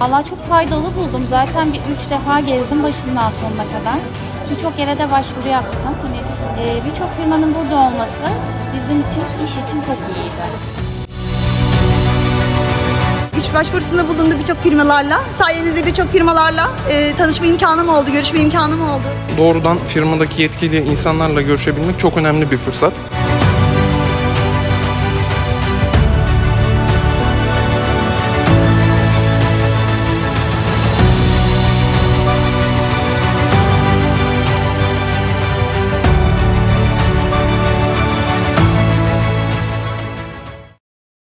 Valla çok faydalı buldum. Zaten bir üç defa gezdim başından sonuna kadar. Birçok yere de başvuru yaptım. Hani e, birçok firmanın burada olması bizim için, iş için çok iyiydi. İş başvurusunda bulundu birçok firmalarla. Sayenizde birçok firmalarla e, tanışma imkanım oldu, görüşme imkanım oldu. Doğrudan firmadaki yetkili insanlarla görüşebilmek çok önemli bir fırsat.